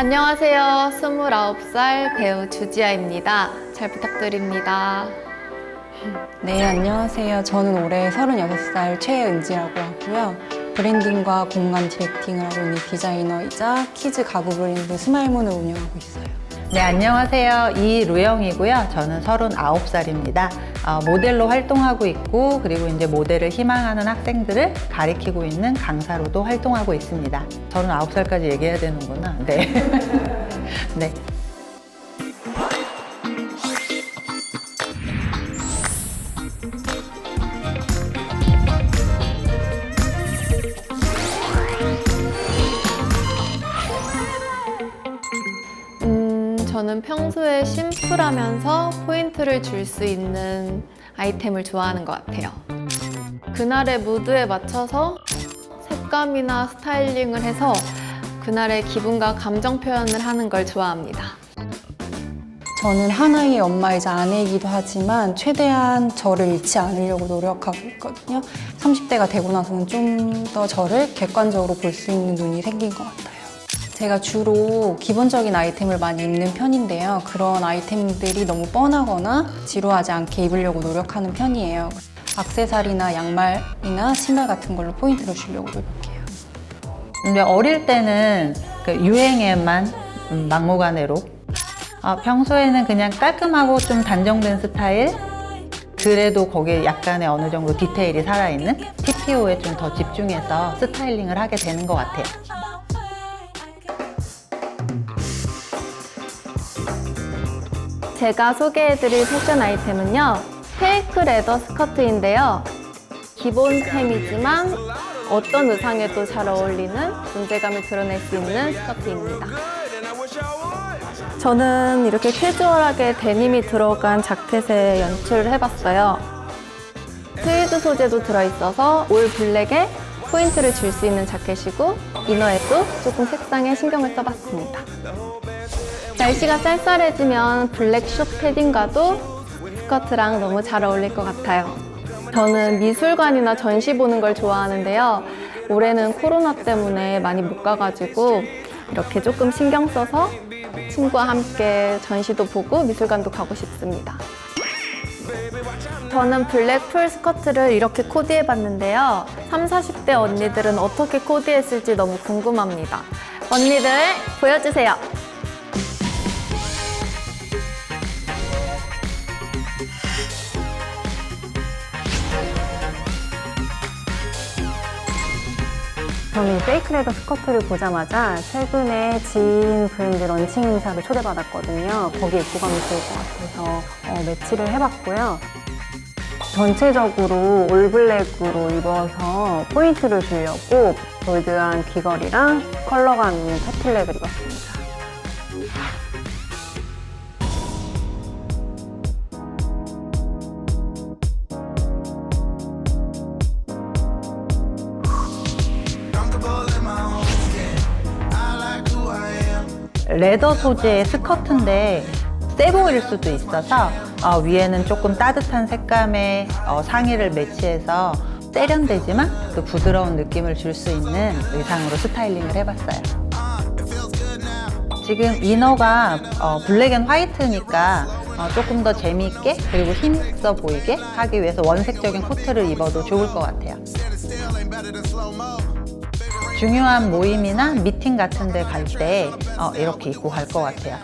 안녕하세요. 29살 배우 주지아입니다. 잘 부탁드립니다. 네, 안녕하세요. 저는 올해 36살 최은지라고 하고요. 브랜딩과 공간 디렉팅을 하고 있는 디자이너이자 키즈 가구 브랜드 스마일문을 운영하고 있어요. 네, 안녕하세요. 이루영이고요. 저는 39살입니다. 어, 모델로 활동하고 있고, 그리고 이제 모델을 희망하는 학생들을 가리키고 있는 강사로도 활동하고 있습니다. 39살까지 얘기해야 되는구나. 네. 네. 저는 평소에 심플하면서 포인트를 줄 수 있는 아이템을 좋아하는 것 같아요. 그날의 무드에 맞춰서 색감이나 스타일링을 해서 그날의 기분과 감정 표현을 하는 걸 좋아합니다. 저는 하나의 엄마이자 아내이기도 하지만 최대한 저를 잃지 않으려고 노력하고 있거든요. 30대가 되고 나서는 좀 더 저를 객관적으로 볼 수 있는 눈이 생긴 것 같아요. 제가 주로 기본적인 아이템을 많이 입는 편인데요. 그런 아이템들이 너무 뻔하거나 지루하지 않게 입으려고 노력하는 편이에요. 악세사리나 양말이나 신발 같은 걸로 포인트를 주려고 노력해요. 근데 어릴 때는 그 유행에만 음, 막무가내로 아, 평소에는 그냥 깔끔하고 좀 단정된 스타일 그래도 거기에 약간의 어느 정도 디테일이 살아있는 TPO에 좀 더 집중해서 스타일링을 하게 되는 것 같아요. 제가 소개해드릴 패션 아이템은요. 페이크 레더 스커트인데요. 기본템이지만 어떤 의상에도 잘 어울리는 존재감을 드러낼 수 있는 스커트입니다. 저는 이렇게 캐주얼하게 데님이 들어간 자켓에 연출을 해봤어요. 트위드 소재도 들어있어서 올 블랙에 포인트를 줄 수 있는 자켓이고 이너에도 조금 색상에 신경을 써봤습니다. 날씨가 쌀쌀해지면 블랙 숏 패딩과도 스커트랑 너무 잘 어울릴 것 같아요. 저는 미술관이나 전시 보는 걸 좋아하는데요. 올해는 코로나 때문에 많이 못 가가지고 이렇게 조금 신경 써서 친구와 함께 전시도 보고 미술관도 가고 싶습니다. 저는 블랙 풀 스커트를 이렇게 코디해 봤는데요. 3, 40대 언니들은 어떻게 코디했을지 너무 궁금합니다. 언니들 보여주세요. 저는 이 페이크 레더 스커트를 보자마자 최근에 지인 브랜드 런칭 행사를 초대받았거든요. 거기에 입고 가면 좋을 것 같아서 어, 매치를 해봤고요. 전체적으로 올블랙으로 입어서 포인트를 주려고 볼드한 귀걸이랑 컬러감 있는 터틀넥을 입었습니다. 레더 소재의 스커트인데 세 보일 수도 있어서 어, 위에는 조금 따뜻한 색감의 어, 상의를 매치해서 세련되지만 또 부드러운 느낌을 줄 수 있는 의상으로 스타일링을 해봤어요. 지금 이너가 어, 블랙 앤 화이트니까 어, 조금 더 재미있게 그리고 힘있어 보이게 하기 위해서 원색적인 코트를 입어도 좋을 것 같아요. 중요한 모임이나 미팅 같은 데 갈때 어, 이렇게 입고 갈 것 같아요.